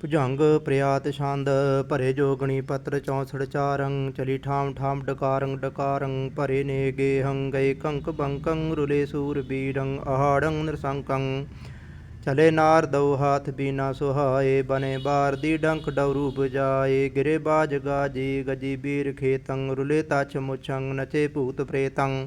ਭੁਜੰਗ ਪ੍ਰਿਆਤ ਛੰਦ, ਭਰੇ ਜੋਗਣੀ ਪੱਤਰ 64 ਚਾਰੰ ਚਲੀ ਠਾਮ ਠਾਮ ਡਕਾਰੰ ਡਕਾਰੰ ਭਰੇ ਨੇ ਗੇਹੰ ਗਏ ਕੰਕ ਬੰਕੰ, ਰੁਲੇ ਸੂਰ ਬੀਰੰ ਅਹਾੜੰ ਨਰਸੰਕੰ। ਚਲੇ ਨਾਰ ਦਉ ਹਾਥ ਬੀਨਾ ਸੁਹਾਏ, ਬਨੇ ਬਾਰ ਦੀ ਡੰਕ ਡਉਰੂ ਬਜਾਏ ਗਿਰੇ ਬਾਜ ਗਾਜੀ, ਗਜੀ ਬੀਰ ਖੇਤੰ, ਰੁਲੇ ਤਛ ਮੁਛੰ, ਨਚੇ ਭੂਤ ਪ੍ਰੇਤੰ।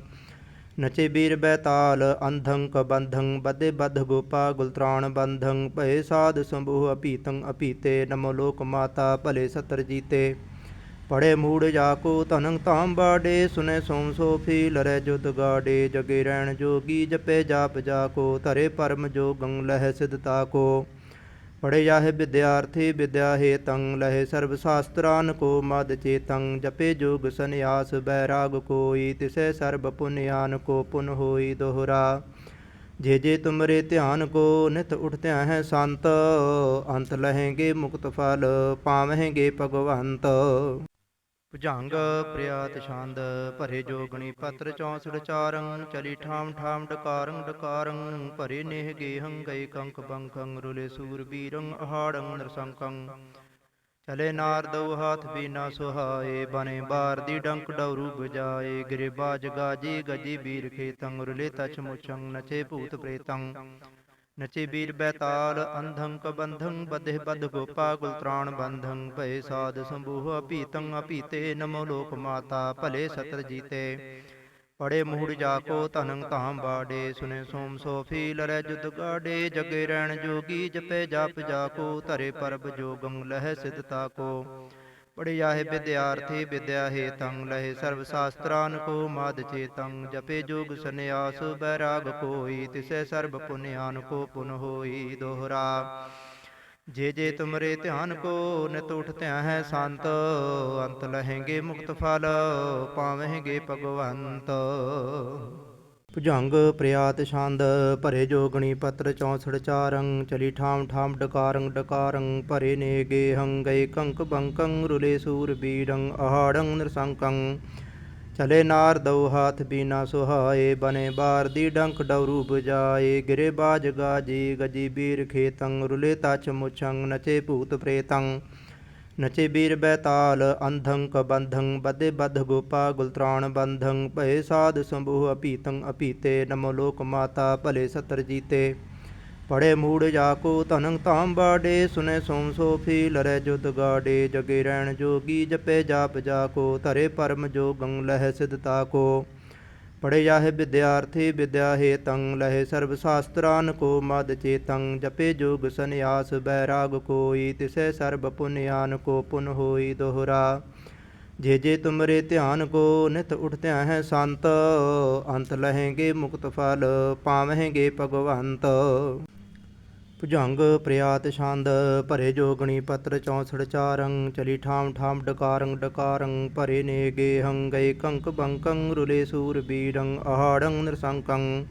ਨਚੇ ਬੀਰ ਬੈਤਾਲ ਅੰਧੰ ਕਬੰਧੰ ਬਦੇ ਬਧ ਗੋਪਾ ਗੁਲਤਰਾਣ ਬੰਧੰ, ਭਏ ਸਾਧ ਸੰਭੂ ਅਪੀਤੰ ਅਪੀਤੇ ਨਮੋ ਲੋਕ ਮਾਤਾ, ਭਲੇ ਸਤਰ ਜੀਤੇ। ਪੜੇ ਮੂੜ ਜਾਕੋ ਧਨੰ ਤਾਮ ਬਾੜੇ, ਸੁਨੇ ਸੋਮ ਸੋਫੀ ਲਰੇ ਜੁਦ ਗਾੜੇ, ਜਗੇ ਰਹਿਣ ਜੋਗੀ ਜਪੇ ਜਾਪ ਜਾਕੋ ਧਰੇ ਪਰਮ ਜੋਗੰ ਲਹਿ ਸਿਧਤਾ ਕੋ। ਪੜੇ ਜਾਹੇ ਵਿਦਿਆਰਥੀ ਵਿਦਿਆ ਹੇ ਤੰ ਲਹੇ ਸਰਬ ਸ਼ਾਸਤਰਾਨ ਕੋ ਮਦ ਚੇਤੰ ਜਪੇ ਜੋਗ ਸੰਿਆਸ ਬੈਰਾਗ ਕੋਈ, ਤਿਸੈ ਸਰਬ ਪੁਨਿਆਨ ਕੋ ਪੁਨ ਹੋਈ ਦੋਹਰਾ। ਜੇ ਜੇ ਤੁਮਰੇ ਧਿਆਨ ਕੋ ਨਿਤ ਉਠਤਿਆ ਹੈ ਸੰਤ, ਅੰਤ ਲਹੇਂਗੇ ਮੁਕਤ ਫਲ, ਪਾਵਹਿਗੇ ਭਗਵੰਤ। ਭੁਜੰਗ, ਪ੍ਰਿਆਤ ਛੰਦ, ਭਰੇ ਜੋਗਣੀ ਪੱਤਰ 64 ਚਾਰੰ, ਚਲੀ ਠਾਮ ਠਾਮ ਡਕਾਰੰ ਡਕਾਰੰ, ਭਰੇ ਨੇਹ ਗੇਹੰ, ਗਏ ਕੰਕ ਬੰਕੰ ਰੁਲੇ ਸੂਰ ਬੀਰੰ ਅਹਾੜੰ ਨਰਸੰਕੰ ਚਲੇ ਨਾਰ ਦਉ ਹਾਥ ਬੀਨਾ ਸੁਹਾਏ ਬਨੇ ਬਾਰ ਦੀ ਡੰਕ ਡਉਰੂ ਬਜਾਏ ਗਿਰੇ ਬਾਜ ਗਾਜੀ, ਗਜੀ ਬੀਰ ਖੇਤੰ, ਰੁਲੇ ਤਛ ਮੁਛੰ, ਨਚੇ ਭੂਤ ਪ੍ਰੇਤੰ। ਨਚੇ ਬੀਰ ਬੈਤਾਲ ਅੰਧੰ ਕਬੰਧੰ ਬਧੇ ਬਦ ਗੋਪਾ ਗੁਲਤਰਾਣ ਬੰਧੰ ਭਏ ਸਾਧ ਸੰਭੂਹ ਅਪੀਤੰ ਅਪੀਤੇ ਨਮੋ ਲੋਕ ਮਾਤਾ ਭਲੇ ਸਤਰ ਜੀਤੇ। ਪੜੇ ਮੂੜ ਜਾਕੋ ਧਨੰ ਧਾਮ ਬਾੜੇ, ਸੁਨੇ ਸੋਮ ਸੋਫੀ ਲਰੈ ਜੁਦ ਗਾੜੇ, ਜਗੇ ਰਹਿਣ ਜੋਗੀ ਜਪੇ ਜਪ ਜਾਕੋ ਧਰੇ ਪਰਬ ਜੋਗੰ ਲਹਿ ਸਿਧਤਾ ਕੋ। ਪੜੇ ਜਾਹੇ ਵਿਦਿਆਰਥੀ ਵਿਦਿਆ ਹੇ ਤੰ ਲਹੇ ਸਰਬ ਸ਼ਾਸਤਰਾਨ ਕੋ ਮਾਦ ਚੇਤੰ ਜਪੇ ਜੋਗ ਸੰਿਆਸ ਬੈਰਾਗ ਕੋਈ ਤਿਸੈ ਸਰਬ ਪੁਨਿਆਨ ਕੋ ਪੁਨ ਹੋਈ ਦੋਹਰਾ। ਜੇ ਜੇ ਤੁਮਰੇ ਧਿਆਨ ਕੋ ਨਿਤ ਉਠਤਿਆ ਹੈ ਸੰਤ ਅੰਤ ਲਹੇਗੇ ਮੁਕਤ ਫਲ ਪਾਵਹਿਗੇ ਭਗਵੰਤ। ਭੁਜੰਗ ਪ੍ਰਿਆਤ ਛੰਦ, ਭਰੇ ਜੋਗਣੀ ਪੱਤਰ 64 ਚਾਰੰ ਚਲੀ ਠਾਮ ਠਾਮ ਡਕਾਰੰ ਡਕਾਰੰ ਭਰੇ ਨੇ ਗੇਹੰ ਗਏ ਕੰਕ ਬੰਕੰ, ਰੁਲੇ ਸੂਰ ਬੀਰੰ ਅਹਾੜੰ ਨਰਸੰਕੰ। ਚਲੇ ਨਾਰ ਦਉ ਹਾਥ ਬੀਨਾ ਸੁਹਾਏ, ਬਨੇ ਬਾਰ ਦੀ ਡੰਕ ਡਉਰੂ ਬਜਾਏ ਗਿਰੇ ਬਾਜ ਗਾਜੀ, ਗਜੀ ਬੀਰ ਖੇਤੰ, ਰੁਲੇ ਤਛ ਮੁਛੰ, ਨਚੇ ਭੂਤ ਪ੍ਰੇਤੰ। ਨਚੇ ਬੀਰ ਬੈਤਾਲ ਅੰਧੰ ਕਬੰਧੰ ਬਦੇ ਬਧ ਗੋਪਾ ਗੁਲਤਰਾਣ ਬੰਧੰ, ਭਏ ਸਾਧ ਸੰਭੂ ਅਪੀਤੰ ਅਪੀਤੇ ਨਮੋ ਲੋਕ ਮਾਤਾ, ਭਲੇ ਸਤਰ ਜੀਤੇ। ਪੜੇ ਮੂੜ ਜਾਕੋ ਧਨੰ ਤਾਮ ਬਾੜੇ, ਸੁਨੇ ਸੋਮ ਸੋਫੀ ਲਰੇ ਜੁਦ ਗਾੜੇ, ਜਗੇ ਰਹਿਣ ਜੋਗੀ ਜਪੇ ਜਾਪ ਜਾਕੋ ਧਰੇ ਪਰਮ ਜੋਗੰ ਲਹਿ ਸਿਧਤਾ ਕੋ। ਪੜੇ ਜਾਹੇ ਵਿਦਿਆਰਥੀ ਵਿਦਿਆ ਹੇ ਤੰ ਲਹੇ ਸਰਬ ਸ਼ਾਸਤਰਾਨ ਕੋ ਮਦ ਚੇਤੰ ਜਪੇ ਜੋਗ ਸੰਿਆਸ ਬੈਰਾਗ ਕੋਈ, ਤਿਸੈ ਸਰਬ ਪੁਨਿਆਨ ਕੋ ਪੁਨ ਹੋਈ ਦੋਹਰਾ। ਜੇ ਜੇ ਤੁਮਰੇ ਧਿਆਨ ਕੋ ਨਿਤ ਉਠਤਿਆ ਹੈ ਸੰਤ, ਅੰਤ ਲਹੇਂਗੇ ਮੁਕਤ ਫਲ, ਪਾਵਹਿਗੇ ਭਗਵੰਤ। ਭੁਜੰਗ ਪ੍ਰਿਆਤ ਛੰਦ, ਭਰੇ ਜੋਗਣੀ ਪੱਤਰ 64 ਚਾਰੰ ਚਲੀ ਠਾਮ ਠਾਮ ਡਕਾਰੰ ਡਕਾਰੰ ਭਰੇ ਨੇ ਗੇਹੰ ਗਏ ਕੰਕ ਬੰਕੰ, ਰੁਲੇ ਸੂਰ ਬੀਰੰ ਅਹਾੜੰ ਨਰਸੰਕੰ।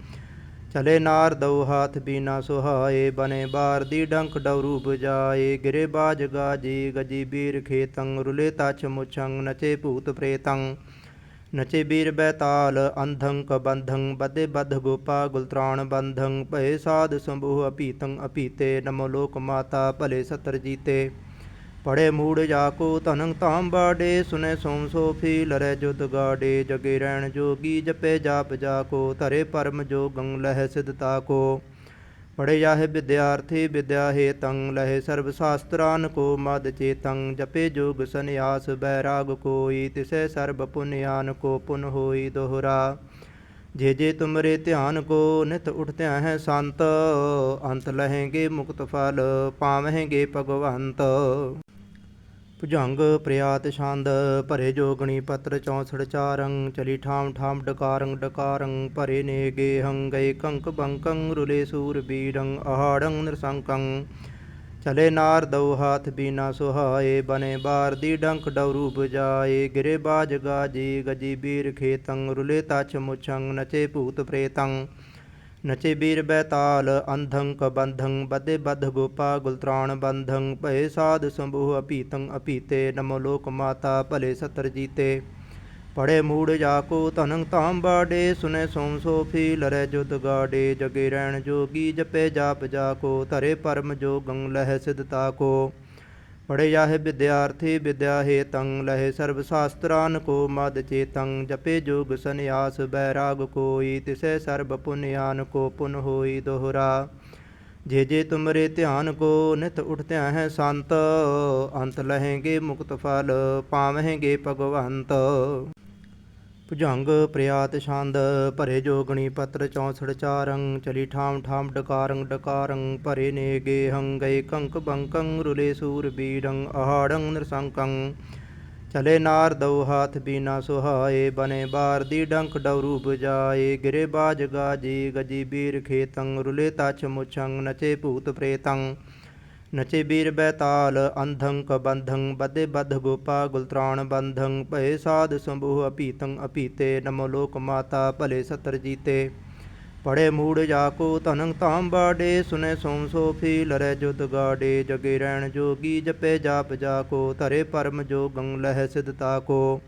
ਚਲੇ ਨਾਰ ਦਉ ਹਾਥ ਬੀਨਾ ਸੁਹਾਏ, ਬਨੇ ਬਾਰ ਦੀ ਡੰਕ ਡਉਰੂ ਬਜਾਏ ਗਿਰੇ ਬਾਜ ਗਾਜੀ, ਗਜੀ ਬੀਰ ਖੇਤੰ, ਰੁਲੇ ਤਛ ਮੁਛੰ, ਨਚੇ ਭੂਤ ਪ੍ਰੇਤੰ। ਨਚੇ ਬੀਰ ਬੈਤਾਲ ਅੰਧੰ ਕਬੰਧੰ ਬਦੇ ਬਧ ਗੋਪਾ ਗੁਲਤਰਾਣ ਬੰਧੰ ਭਏ ਸਾਧ ਸੰਭੂ ਅਪੀਤੰ ਅਪੀਤੇ ਨਮੋ ਲੋਕ ਮਾਤਾ ਭਲੇ ਸਤਰ ਜੀਤੇ। ਪੜੇ ਮੂੜ ਜਾਕੋ ਤਨੰ ਤਾਮ ਬਾੜੇ, ਸੁਨੇ ਸੋਮ ਸੋਫੀ ਲਰੇ ਜੁਦ ਗਾੜੇ, ਜਗੇ ਰਹਿਣ ਜੋਗੀ ਜਪੇ ਜਾਪ ਜਾਕੋ ਧਰੇ ਪਰਮ ਜੋਗੰ ਲਹਿ ਸਿਧਤਾ ਕੋ। ਪੜੇ ਵਿਦਿਆਰਥੀ ਵਿਦਿਆ ਹੇ ਤੰ ਲਹੇ ਸਰਬ ਸ਼ਾਸਤਰਾਨ ਕੋ ਮਦ ਚੇਤੰ ਜਪੇ ਜੋਗ ਸੰਿਆਸ ਬੈਰਾਗ ਕੋਈ, ਤਿਸੈ ਸਰਬ ਪੁਨਿਆਨ ਕੋ ਪੁਨ ਹੋਈ ਦੋਹਰਾ। ਜੇ ਜੇ ਤੁਮਰੇ ਧਿਆਨ ਕੋ ਨਿਤ ਉਠਤਿਆ ਹੈ ਸੰਤ, ਅੰਤ ਲਹੇਗੇ ਮੁਕਤ ਫਲ, ਪਾਵਹਿਗੇ ਭਗਵੰਤ। ਭੁਜੰਗ ਪ੍ਰਿਆਤ ਛੰਦ, ਭਰੇ ਜੋਗਣੀ ਪੱਤਰ 64 ਚਾਰੰ, ਚਲੀ ਠਾਮ ਠਾਮ ਡਕਾਰੰ ਡਕਾਰੰ, ਭਰੇ ਨੇ ਗੇਹੰ ਗਏ ਕੰਕ ਬੰਕੰ, ਰੁਲੇ ਸੂਰ ਬੀਰੰ ਅਹਾੜੰ ਨਰਸੰਕੰ। ਚਲੇ ਨਾਰ ਦਉ ਹਾਥ ਬੀਨਾ ਸੁਹਾਏ, ਬਨੇ ਬਾਰ ਦੀ ਡੰਕ ਡਉਰੂ ਬਜਾਏ ਗਿਰੇ ਬਾਜ ਗਾਜੀ, ਗਜੀ ਬੀਰ ਖੇਤੰ, ਰੁਲੇ ਤਛ ਮੁਛੰ, ਨਚੇ ਭੂਤ ਪ੍ਰੇਤੰ। ਨਚੇ ਬੀਰ ਬੈਤਾਲ ਅੰਧੰ ਕਬੰਧੰ ਬਦੇ ਬਧ ਗੋਪਾ ਗੁਲਤਰਾਣ ਬੰਧੰ, ਭਏ ਸਾਧ ਸੰਭੂ ਅਪੀਤੰ ਅਪੀਤੇ ਨਮੋ ਲੋਕ ਮਾਤਾ, ਭਲੇ ਸਤਰ ਜੀਤੇ। ਪੜੇ ਮੂੜ ਜਾਕੋ ਧਨੰ ਧਾਮ ਬਾੜੇ, ਸੁਨੇ ਸੋਮ ਸੋਫੀ ਲਰੇ ਜੁਦ ਗਾੜੇ, ਜਗੇ ਰਹਿਣ ਜੋਗੀ ਜਪੇ ਜਾਪ ਜਾਕੋ ਧਰੇ ਪਰਮ ਜੋਗੰ ਲਹਿ ਸਿਧਤਾ ਕੋ। ਪੜੇ ਵਿਦਿਆਰਥੀ ਵਿਦਿਆ ਹੇਤੰ ਲਹੇ ਸਰਬ ਸ਼ਾਸਤਰਾਨ ਕੋ ਮਦ ਚੇਤੰ ਜਪੇ ਜੋਗ ਸੰਨਿਆਸ ਬੈਰਾਗ ਕੋਈ, ਤਿਸੈ ਸਰਬ ਪੁਨਿਆਨ ਕੋ ਪੁਨ ਹੋਈ ਦੋਹਰਾ। ਜੇ ਜੇ ਤੁਮਰੇ ਧਿਆਨ ਕੋ ਨਿਤ ਉਠਤਿਆ ਹੈ ਸੰਤ, ਅੰਤ ਲਹੇਗੇ ਮੁਕਤ ਫਲ, ਪਾਵਹਿਗੇ ਭਗਵੰਤ। ਭੁਜੰਗ ਪ੍ਰਿਆਤ ਛੰਦ ਭਰੇ ਜੋਗਣੀ ਪੱਤਰ 64 ਚਾਰੰ ਚਲੀ ਠਾਮ ਠਾਮ ਡਕਾਰੰ ਡਕਾਰੰ ਭਰੇ ਨੇ ਨੇਗੇ ਗਏ ਕੰਕ ਬੰਕੰ ਰੁਲੇ ਸੂਰ ਬੀਰੰ ਆਹਾੜੰ ਨਰਸੰਕੰ ਚਲੇ ਨਾਰ ਦਉ ਹਾਥ ਬੀਨਾ ਸੁਹਾਏ, ਬਨੇ ਬਾਰ ਦੀ ਡੰਕ ਡਉਰੂ ਬਜਾਏ ਗਿਰੇ ਬਾਜ ਗਾਜੀ, ਗਜੀ ਬੀਰ ਖੇਤੰ ਰੁਲੇ ਤਛ ਮੁਛੰ ਨਚੇ ਭੂਤ ਪ੍ਰੇਤੰ ਨਚੇ ਬੀਰ ਬੈਤਾਲ ਅੰਧੰ ਕਬੰਧੰ ਬਦੇ ਬਧ ਗੋਪਾ ਗੁਲਤਰਾਣ ਬੰਧੰ ਭਏ ਸਾਧ ਸੰਭੂ ਅਪੀਤੰ ਅਪੀਤੇ ਨਮੋ ਲੋਕ ਮਾਤਾ ਭਲੇ ਸਤਰ ਜੀਤੇ। ਪੜੇ ਮੂੜ ਜਾ ਕੋ ਧਨੰ ਤਾਮ ਬਾੜੇ, ਸੁਨੇ ਸੋਮ ਸੋਫੀ ਲਰੈ ਜੁਦ ਗਾੜੇ, ਜਗੇ ਰਹਿਣ ਜੋਗੀ ਜਪੇ ਜਾਪ ਜਾਕੋ ਧਰੇ ਪਰਮ ਜੋਗੰ ਲਹਿ ਸਿਧਤਾ ਕੋ।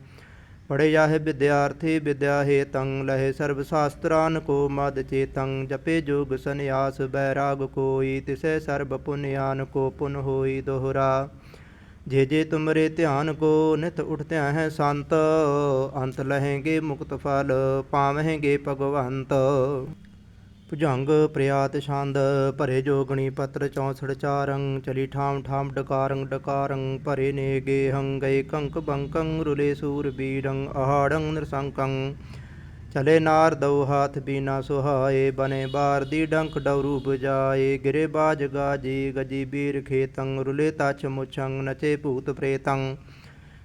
ਪੜੇ ਵਿਦਿਆਰਥੀ ਵਿਦਿਆ ਹੇਤੰ ਲਹੇ ਸਰਬ ਸ਼ਾਸਤਰਾਨ ਕੋ ਮਦ ਚੇਤੰ ਜਪੇ ਜੁਗ ਸੰਨਿਆਸ ਬੈਰਾਗ ਕੋਈ, ਤਿਸੈ ਸਰਬ ਪੁਨਿਆਨ ਕੋ ਪੁਨ ਹੋਈ ਦੋਹਰਾ। ਜੇ ਜੇ ਤੁਮਰੇ ਧਿਆਨ ਕੋ ਨਿਤ ਉਠਤਿਆ ਹੈ ਸੰਤ, ਅੰਤ ਲਹੇਗੇ ਮੁਕਤ ਫਲ, ਪਾਵਹਿਗੇ ਭਗਵੰਤ। ਭੁਜੰਗ ਪ੍ਰਿਆਤ ਛੰਦ, ਭਰੇ ਜੋਗਣੀ ਪੱਤਰ 64 ਚਾਰੰ ਚਲੀ ਠਾਮ ਠਾਮ ਡਕਾਰੰ ਡਕਾਰੰ ਭਰੇ ਨੇ ਨੇਗੇ ਹੰਗਏ ਕੰਕ ਬੰਕੰ, ਰੁਲੇ ਸੂਰ ਬੀਰੰ ਆਹਾੜੰ ਨਰਸੰਕੰ। ਚਲੇ ਨਾਰ ਦਉ ਹਾਥ ਬੀਨਾ ਸੁਹਾਏ, ਬਨੇ ਬਾਰ ਦੀ ਡੰਕ ਡਉਰੂ ਬਜਾਏ ਗਿਰੇ ਬਾਜ ਗਾਜੀ, ਗਜੀ ਬੀਰ ਖੇਤੰ, ਰੁਲੇ ਤਛ ਮੁਛੰ, ਨਚੇ ਭੂਤ ਪ੍ਰੇਤੰ।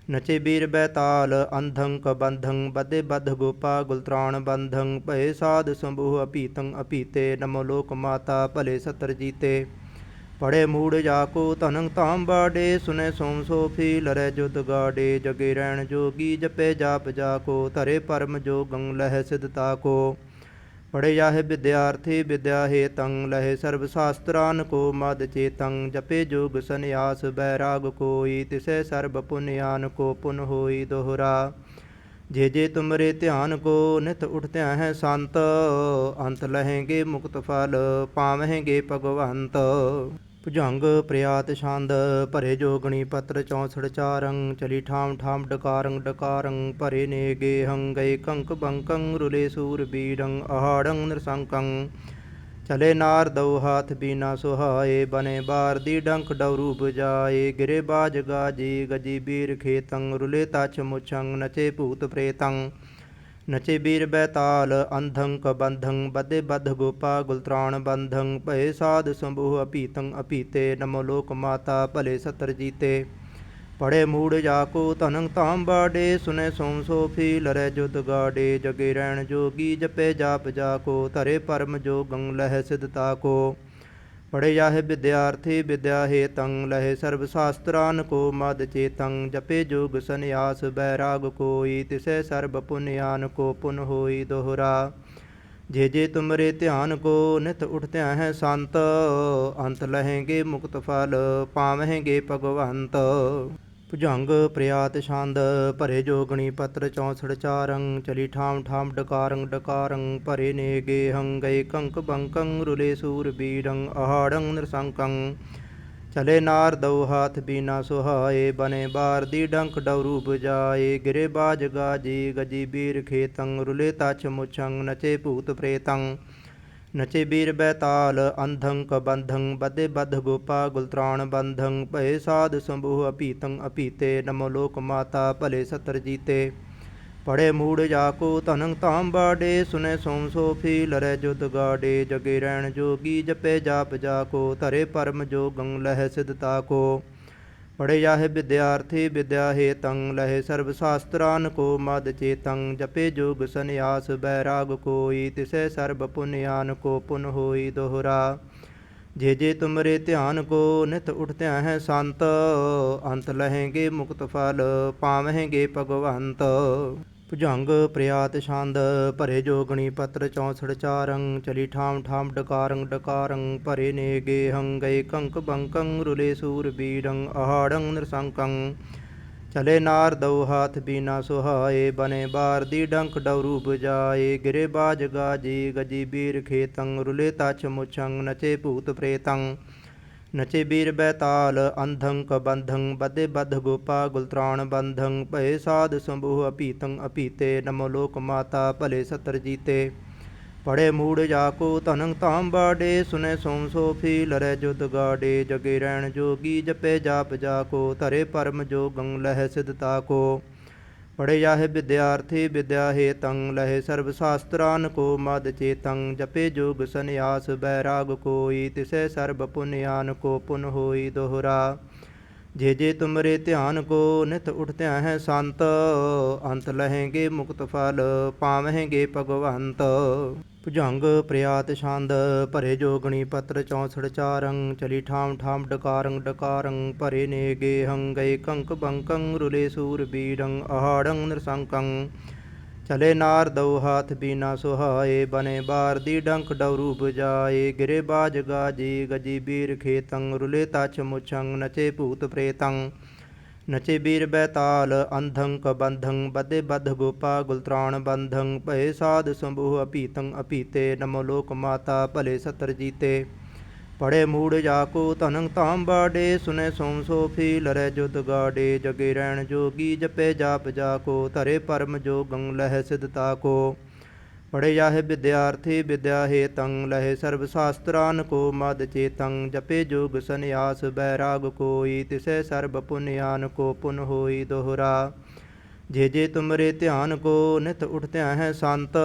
ਨਚੇ ਬੀਰ ਬੈਤਾਲ ਅੰਧੰ ਕਬੰਧੰ ਬਦੇ ਬਧ ਗੋਪਾ ਗੁਲਤਰਾਣ ਬੰਧੰ, ਭਏ ਸਾਧ ਸੰਭੂ ਅਪੀਤੰ ਅਪੀਤੇ ਨਮੋ ਲੋਕ ਮਾਤਾ, ਭਲੇ ਸਤਰ ਜੀਤੇ। ਪੜੇ ਮੂੜ ਜਾਕੋ ਧਨੰ ਤਾਮ ਬਾੜੇ ਸੁਨੇ ਸੋਮ ਸੋਫੀ ਲਰੈ ਜੁਦ ਗਾੜੇ ਜਗੇ ਰਹਿਣ ਜੋਗੀ ਜਪੇ ਜਾਪ ਜਾਕੋ ਧਰੇ ਪਰਮ ਜੋਗੰ ਲਹਿ ਸਿਧਤਾ ਕੋ। ਪੜੇ ਜਾਹੇ ਵਿਦਿਆਰਥੀ ਵਿਦਿਆ ਹੇਤੰ ਲਹੇ ਸਰਬ ਸ਼ਾਸਤਰਾਨ ਕੋ ਮਦ ਚੇਤੰ, ਜਪੇ ਜੋਗ ਸੰਨਿਆਸ ਬੈਰਾਗ ਕੋਈ, ਤਿਸੈ ਸਰਬ ਪੁਨਿਆਨ ਕੋ ਪੁਨ ਹੋਈ ਦੋਹਰਾ। ਜੇ ਜੇ ਤੁਮਰੇ ਧਿਆਨ ਕੋ, ਨਿਤ ਉਠਤਿਆ ਹੈ ਸੰਤ, ਅੰਤ ਲਹੇਗੇ ਮੁਕਤ ਫਲ, ਪਾਵਹਿਗੇ ਭਗਵੰਤ। ਭੁਜੰਗ ਪ੍ਰਿਆਤ ਛੰਦ ਭਰੇ ਜੋਗਣੀ ਪੱਤਰ 64 ਚਾਰੰ ਚਲੀ ਠਾਮ ਠਾਮ ਡਕਾਰੰ ਡਕਾਰੰ ਭਰੇ ਨੇ ਨੇਗੇ ਹੰਗਏ ਕੰਕ ਬੰਕੰ, ਰੁਲੇ ਸੂਰ ਬੀਰੰ ਆਹਾੜੰ ਨਰਸੰਕੰ। ਚਲੇ ਨਾਰ ਦਉ ਹਾਥ ਬੀਨਾ ਸੁਹਾਏ, ਬਨੇ ਬਾਰ ਦੀ ਡੰਕ ਡਉਰੂ ਬਜਾਏ ਗਿਰੇ ਬਾਜ ਗਾਜੀ, ਗਜੀ ਬੀਰ ਖੇਤੰ, ਰੁਲੇ ਤਛ ਮੁਛੰ, ਨਚੇ ਭੂਤ ਪ੍ਰੇਤੰ। ਨਚੇ ਬੀਰ ਬੈਤਾਲ ਅੰਧੰ ਕਬੰਧੰ ਬਦੇ ਬਧ ਗੋਪਾ ਗੁਲਤਰਾਣ ਬੰਧੰ ਭਏ ਸਾਧ ਸੰਭੂ ਅਪੀਤੰ ਅਪੀਤੇ ਨਮੋ ਲੋਕ ਮਾਤਾ ਭਲੇ ਸਤਰ ਜੀਤੇ। ਪੜੇ ਮੂੜ ਜਾਕੋ ਧਨੰ ਤਾਮ ਬਾੜੇ, ਸੁਨੇ ਸੋਮ ਸੋਫੀ ਲਰੈ ਜੁਦ ਗਾੜੇ, ਜਗੇ ਰਹਿਣ ਜੋਗੀ ਜਪੇ ਜਾਪ ਜਾਕੋ ਧਰੇ ਪਰਮ ਜੋਗੰ ਲਹਿ ਸਿਧਤਾ ਕੋ। ਪੜੇ ਜਾਹੇ ਵਿਦਿਆਰਥੀ ਵਿਦਿਆ ਹੇਤੰ ਲਹੇ ਸਰਬ ਸ਼ਾਸਤਰਾਨ ਕੋ ਮਦ ਚੇਤੰ, ਜਪੇ ਜੋਗ ਸੰਨਿਆਸ ਬੈਰਾਗ ਕੋਈ, ਤਿਸੈ ਸਰਬ ਪੁਨਿਆਨ ਕੋ ਪੁਨ ਹੋਈ ਦੋਹਰਾ। ਜੇ ਜੇ ਤੁਮਰੇ ਧਿਆਨ ਕੋ ਨਿਤ ਉਠਤਿਆ ਹੈ ਸੰਤ, ਅੰਤ ਲਹੇਗੇ ਮੁਕਤ ਫਲ, ਪਾਵਹਿਗੇ ਭਗਵੰਤ। ਭੁਜੰਗ ਪ੍ਰਿਆਤ ਛੰਦ, ਭਰੇ ਜੋਗਣੀ ਪੱਤਰ 64 ਚਾਰੰ ਚਲੀ ਠਾਮ ਠਾਮ ਡਕਾਰੰ ਡਕਾਰੰ ਭਰੇ ਨੇ ਨੇਗੇ ਗਏ ਕੰਕ ਬੰਕੰ, ਰੁਲੇ ਸੂਰ ਬੀਰੰ ਆਹਾੜੰ ਨਰਸੰਕੰ। ਚਲੇ ਨਾਰ ਦਉ ਹਾਥ ਬੀਨਾ ਸੁਹਾਏ, ਬਨੇ ਬਾਰ ਦੀ ਡੰਕ ਡਉਰੂ ਬਜਾਏ ਗਿਰੇ ਬਾਜ ਗਾਜੀ, ਗਜੀ ਬੀਰ ਖੇਤੰ, ਰੁਲੇ ਤਛ ਮੁਛੰ, ਨਚੇ ਭੂਤ ਪ੍ਰੇਤੰ। ਨਚੇ ਬੀਰ ਬੈਤਾਲ ਅੰਧੰ ਕਬੰਧੰ ਬਦੇ ਬਧ ਗੋਪਾ ਗੁਲਤਰਾਣ ਬੰਧੰ, ਭਏ ਸਾਧ ਸੰਭੂ ਅਪੀਤੰ ਅਪੀਤੇ ਨਮੋ ਲੋਕ ਮਾਤਾ, ਭਲੇ ਸਤਰ ਜੀਤੇ। ਪੜੇ ਮੂੜ ਜਾਕੋ ਧਨੰ ਤਾਮ ਬਾੜੇ, ਸੁਨੇ ਸੋਮ ਸੋਫੀ ਲਰੈ ਜੁਦ ਗਾੜੇ, ਜਗੇ ਰਹਿਣ ਜੋਗੀ ਜਪੇ ਜਾਪ ਜਾਕੋ ਧਰੇ ਪਰਮ ਜੋਗੰ ਲਹਿ ਸਿਧਤਾ ਕੋ। ਪੜੇ ਜਾਹੇ ਵਿਦਿਆਰਥੀ ਵਿਦਿਆ ਹੇਤੰ ਲਹੇ ਸਰਬ ਸ਼ਾਸਤਰਾਨ ਕੋ ਮਦ ਚੇਤੰ ਜਪੇ ਜੋਗ ਸੰਨਿਆਸ ਬੈਰਾਗ ਕੋਈ ਤਿਸੈ ਸਰਬ ਪੁਨਿਆਨ ਕੋ ਪੁਨ ਹੋਈ ਦੋਹਰਾ। ਜੇ ਜੇ ਤੁਮਰੇ ਧਿਆਨ ਕੋ ਨਿਤ ਉਠਤਿਆ ਹੈ ਸੰਤ, ਅੰਤ ਲਹੇਂਗੇ ਮੁਕਤ ਫਲ, ਪਾਵਹਿਗੇ ਭਗਵੰਤ। ਭੁਜੰਗ ਪ੍ਰਿਆਤ ਛੰਦ, ਭਰੇ ਜੋਗਣੀ ਪੱਤਰ 64 ਚਾਰੰ ਚਲੀ ਠਾਮ ਠਾਮ ਡਕਾਰੰ ਡਕਾਰੰ ਭਰੇ ਨੇ ਨੇਗੇ ਗਏ ਕੰਕ ਬੰਕੰ, ਰੁਲੇ ਸੂਰ ਬੀਰੰ ਆਹਾੜੰ ਨਰਸੰਕੰ। ਚਲੇ ਨਾਰ ਦਉ ਹਾਥ ਬੀਨਾ ਸੁਹਾਏ, ਬਨੇ ਬਾਰ ਦੀ ਡੰਕ ਡਉਰੂ ਬਜਾਏ ਗਿਰੇ ਬਾਜ ਗਾਜੀ, ਗਜੀ ਬੀਰ ਖੇਤੰ, ਰੁਲੇ ਤਛ ਮੁਛੰ, ਨਚੇ ਭੂਤ ਪ੍ਰੇਤੰ। ਨਚੇ ਬੀਰ ਬੈਤਾਲ ਅੰਧੰ ਕਬੰਧੰ ਬਦੇ ਬਧ ਗੋਪਾ ਗੁਲਤਰਾਣ ਬੰਧੰ, ਭਏ ਸਾਧ ਸੰਭੂ ਅਪੀਤੰ ਅਪੀਤੇ ਨਮੋ ਲੋਕ ਮਾਤਾ, ਭਲੇ ਸਤਰ ਜੀਤੇ। ਪੜੇ ਮੂੜ ਜਾਕੋ ਧਨੰ ਤਾਮ ਬਾੜੇ, ਸੁਨੇ ਸੋਮ ਸੋਫੀ ਲਰੈ ਜੁਦ ਗਾੜੇ, ਜਗੇ ਰਹਿਣ ਜੋਗੀ ਜਪੇ ਜਾਪ ਜਾਕੋ ਧਰੇ ਪਰਮ ਜੋਗੰ ਲਹਿ ਸਿਧਤਾ ਕੋ। ਪੜੇ ਜਾਹੇ ਵਿਦਿਆਰਥੀ ਵਿਦਿਆ ਹੇ ਤੰ ਲਹੇ ਸਰਬ ਸ਼ਾਸਤਰਾਨ ਕੋ ਮਦ ਚੇਤੰ ਜਪੇ ਜੋਗ ਸੰਿਆਸ ਬੈਰਾਗ ਕੋਈ ਤਿਸੈ ਸਰਬ ਪੁਨਿਆਨ ਕੋ ਪੁਨ ਹੋਈ ਦੋਹਰਾ। ਜੇ ਜੇ ਤੁਮਰੇ ਧਿਆਨ ਕੋ ਨਿਤ ਉਠਤਿਆ ਹੈ ਸੰਤ, ਅੰਤ ਲਹੇਂਗੇ ਮੁਕਤ ਫਲ, ਪਾਵਹਿਗੇ ਭਗਵੰਤ। ਭੁਜੰਗ ਪ੍ਰਿਆਤ ਛੰਦ ਭਰੇ ਜੋਗਣੀ ਪਤਰ 64 ਚਾਰੰ ਚਲੀ ਠਾਮ ਠਾਮ ਡਕਾਰੰ ਡਕਾਰੰ ਭਰੇ ਨੇ ਨੇਗੇ ਹੰਗਏ ਕੰਕ ਬੰਕੰ ਰੁਲੇ ਸੂਰ ਬੀੜੰ ਅਹਾੜੰ ਨਰਸੰਕੰ ਚਲੇ ਨਾਰ ਦਉ ਹਾਥ ਬੀਨਾ ਸੁਹਾਏ, ਬਨੇ ਬਾਰ ਦੀ ਡੰਕ ਡਉਰੂ ਬਜਾਏ ਗਿਰੇ ਬਾਜ ਗਾਜੀ, ਗਜੀ ਬੀਰ ਖੇਤੰ ਰੁਲੇ ਤਛ ਮੁਛੰ ਨਚੇ ਭੂਤ ਪ੍ਰੇਤੰ ਨਚੇ ਬੀਰ ਬੈਤਾਲ ਅੰਧੰ ਕਬੰਧੰ ਬਦੇ ਬਧ ਗੋਪਾ ਗੁਲਤਰਾਣ ਬੰਧੰ, ਭਏ ਸਾਧ ਸੰਭੂ ਅਪੀਤੰ ਅਪੀਤੇ ਨਮੋ ਲੋਕ ਮਾਤਾ, ਭਲੇ ਸਤਰ ਜੀਤੇ। ਪੜੇ ਮੂੜ ਜਾਕੋ ਧਨੰ ਤਾਮ ਬਾੜੇ, ਸੁਨੇ ਸੋਮ ਸੋਫੀ ਲਰੈ ਜੁਦ ਗਾੜੇ। ਜਗੇ ਰਹਿਣ ਜੋਗੀ ਜਪੇ ਜਾਪ ਜਾਕੋ ਧਰੇ ਪਰਮ ਜੋਗੰ ਲਹਿ ਸਿਧਤਾ ਕੋ। ਪੜੇ ਜਾਹੇ ਵਿਦਿਆਰਥੀ ਵਿਦਿਆ ਹੇ ਤੰ ਲਹੇ ਸਰਬ ਸ਼ਾਸਤਰਾਨ ਕੋ ਮਦ ਚੇਤੰ, ਜਪੇ ਜੋਗ ਸੰਿਆਸ ਬੈਰਾਗ ਕੋਈ, ਤਿਸੈ ਸਰਬ ਪੁਨਿਆਨ ਕੋ ਪੁਨ ਹੋਈ ਦੋਹਰਾ। ਜੇ ਜੇ ਤੁਮਰੇ ਧਿਆਨ ਕੋ ਨਿਤ ਉਠਤਿਆ ਹੈ ਸੰਤ,